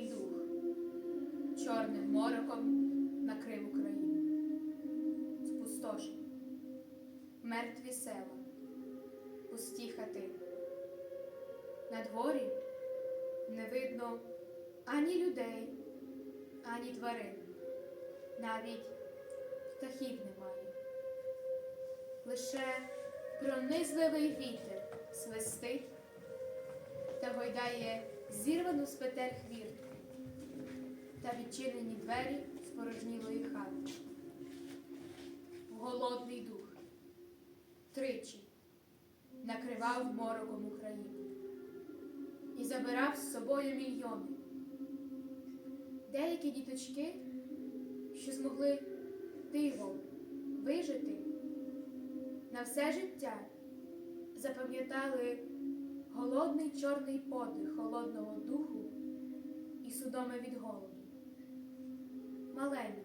Голодний дух чорним мороком накрив Україну. Спустошені, мертві села, пусті хати. На дворі не видно ані людей, ані тварин, навіть птахів немає. Лише пронизливий вітер свистить та гойдає зірвану з петель хвіртку та відчинені двері спорожнілої хати. Голодний дух тричі накривав мороком Україну і забирав з собою мільйони. Деякі діточки, що змогли дивом вижити на все життя, запам'ятали голодний чорний подих холодного духу і судоми від голоду. Маленькі,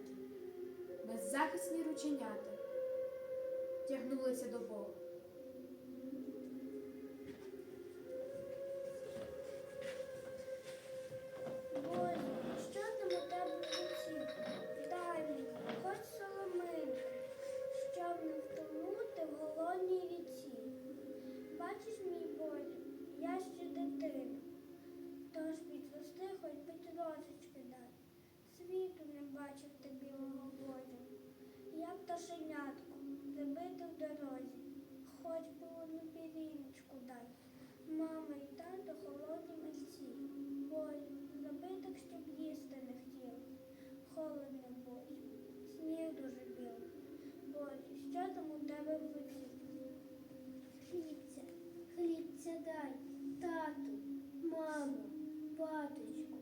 беззахисні рученята тягнулися до Бога. Щоб їсти не хотіли. Холодно, Боже, сніг дуже білий. Боже, що там у тебе в руці? Хлібця, хлібця дай, тату, маму, баточку,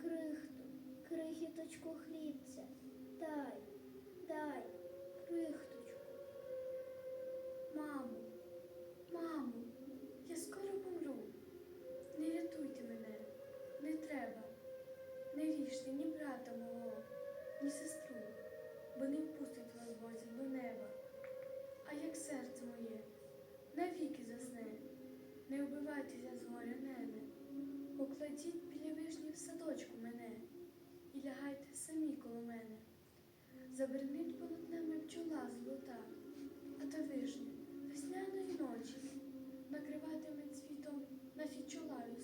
крихту, крихіточку хлібця. Дай, дай, крихточку. Впустить до неба. А як серце моє, навіки засне, не вбивайтеся з горя нене. Покладіть біля вишні в садочку мене і лягайте самі коло мене. Забернить понад нами бджола золота, а та вишня весняної ночі накриватиме цвітом наші чола й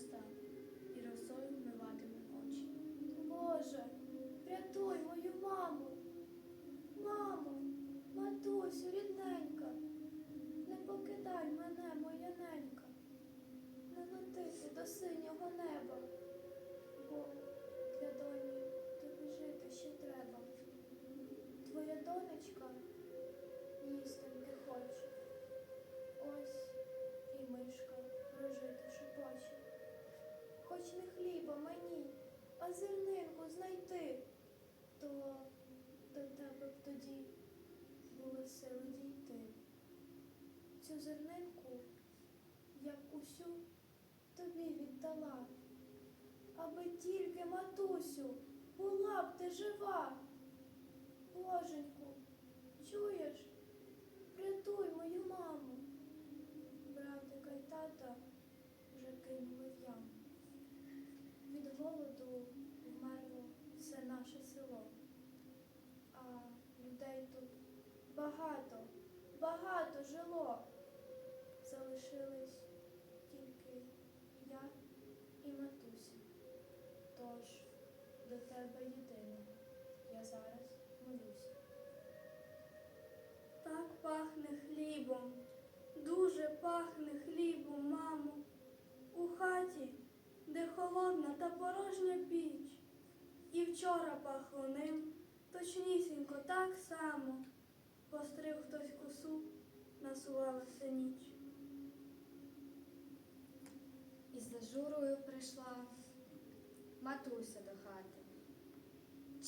Твоя донечка їстеньки хоче. Ось і мишка прожити шепоче. Хоч не хліба мені, а зернинку знайти, то до тебе б тоді були сили дійти. Цю зернинку я б усю тобі віддала, аби тільки, матусю, була б ти жива. Боженьку, чуєш? Врятуй мою маму. Братика й тата вже кинули в яму. Від голоду вмерло все наше село. А людей тут багато, багато жило. Залишились тільки я і матуся. Тож до тебе єдина я зараз молюся. Пахне хлібом, дуже пахне хлібом, мамо, у хаті, де холодна та порожня піч. І вчора пахло ним точнісінько так само. Постриг хтось косу, насувалася ніч. І з зажурою прийшла матуся до хати.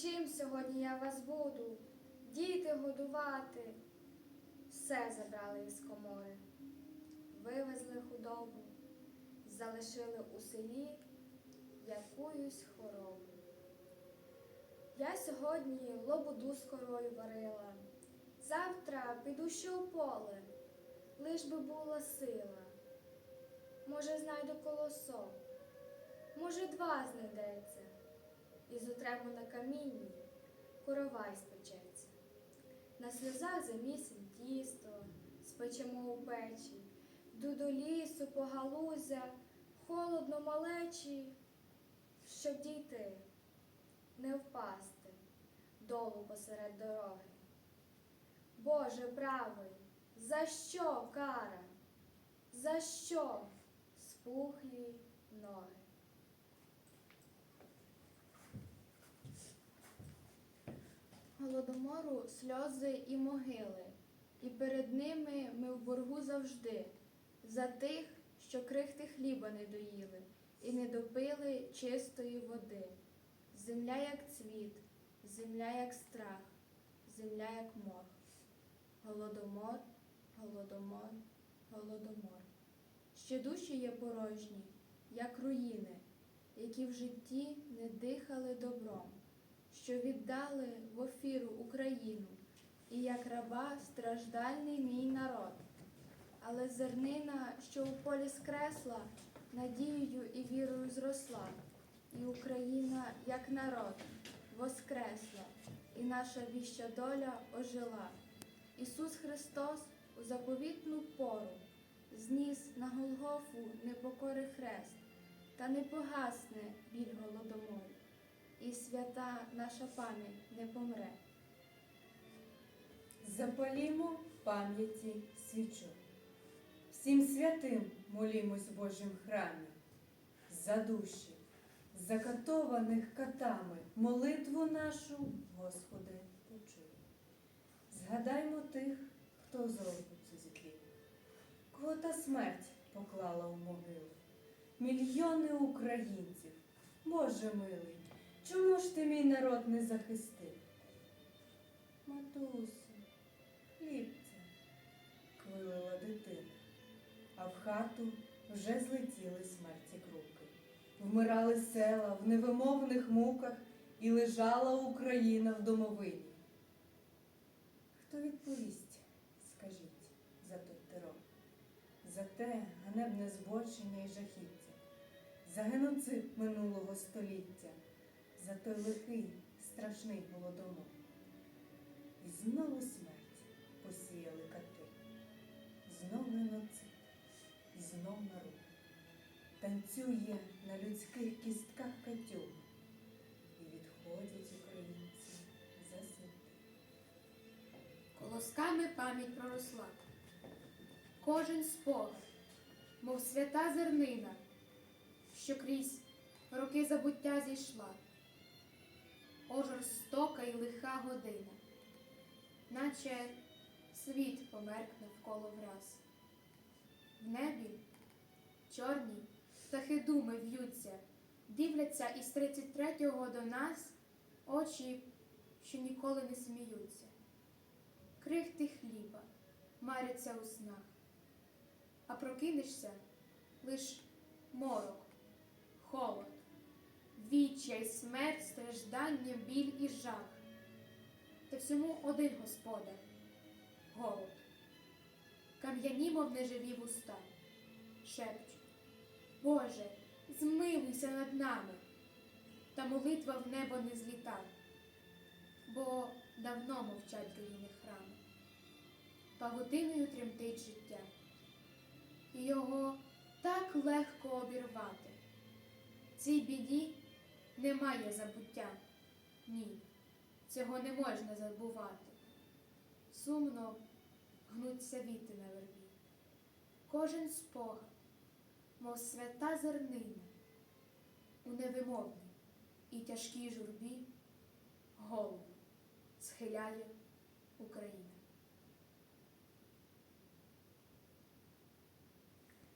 Чим сьогодні я вас буду, діти годувати? Все забрали із комори, вивезли худобу, залишили у селі якуюсь хворобу. Я сьогодні лободу з корою варила, завтра піду ще у поле, лиш би була сила. Може, знайду колосок, може, два знайдеться, і зутремо на камінні коровай спечеться. На сльозах замісим тісто, спечемо у печі, йду до лісу по галузя, холодно малечі, щоб дійти, не впасти долу посеред дороги. Боже правий, за що кара? За що спухлі ноги? Голодомору сльози і могили, і перед ними ми в боргу завжди, за тих, що крихти хліба не доїли, і не допили чистої води. Земля, як цвіт, земля, як страх, земля, як мор. Голодомор, голодомор, голодомор. Ще душі є порожні, як руїни, які в житті не дихали добром, що віддали в офіру Україну, і як раба страждальний мій народ. Але зернина, що у полі скресла, надією і вірою зросла, і Україна, як народ, воскресла, і наша віща доля ожила. Ісус Христос у заповітну пору зніс на Голгофу непокори хрест, та не погасне біль голодомору, і свята наша пам'ять не помре. Запалімо пам'яті свічу. Всім святим молімось в Божім храмі. За душі, закатованих катами, молитву нашу, Господи, почуй. Згадаймо тих, хто зробиться зітлів, кого та смерть поклала у могилу. Мільйони українців, Боже милий, чому ж ти мій народ не захистив? Матусю, хлібця, квилила дитина, а в хату вже злетіли смерті круки. Вмирали села в невимовних муках, і лежала Україна в домовині. Хто відповість, скажіть, за той терор, за те ганебне збочення і жахіття, за геноцид минулого століття, за той лихий, страшний голодомор. І знову смерть посіяли кати, знов геноцид, і знов народ. Танцює на людських кістках катюк, і відходять українці за світи. Колосками пам'ять проросла. Кожен спогад, мов свята зернина, що крізь роки забуття зійшла. О жорстока й лиха година, наче світ померк навколо враз. В небі чорні птахи думи в'ються, дивляться із 33-го до нас очі, що ніколи не сміються крихти хліба маряться у снах, а прокинешся лиш морок, холод, відчай, смерть, страждання, біль і жах. Та всьому один господар голод. Кам'яні, мов неживі вуста, шепчуть, Боже, змилуйся над нами, та молитва в небо не зліта бо давно мовчать руїни храми. Павутиною тремтить життя, і його так легко обірвати. Цій біді немає забуття. Ні, цього не можна забувати. Сумно гнуться віти на вербі. Кожен спогад, мов свята зернина, у невимовній і тяжкій журбі голову схиляє Україна.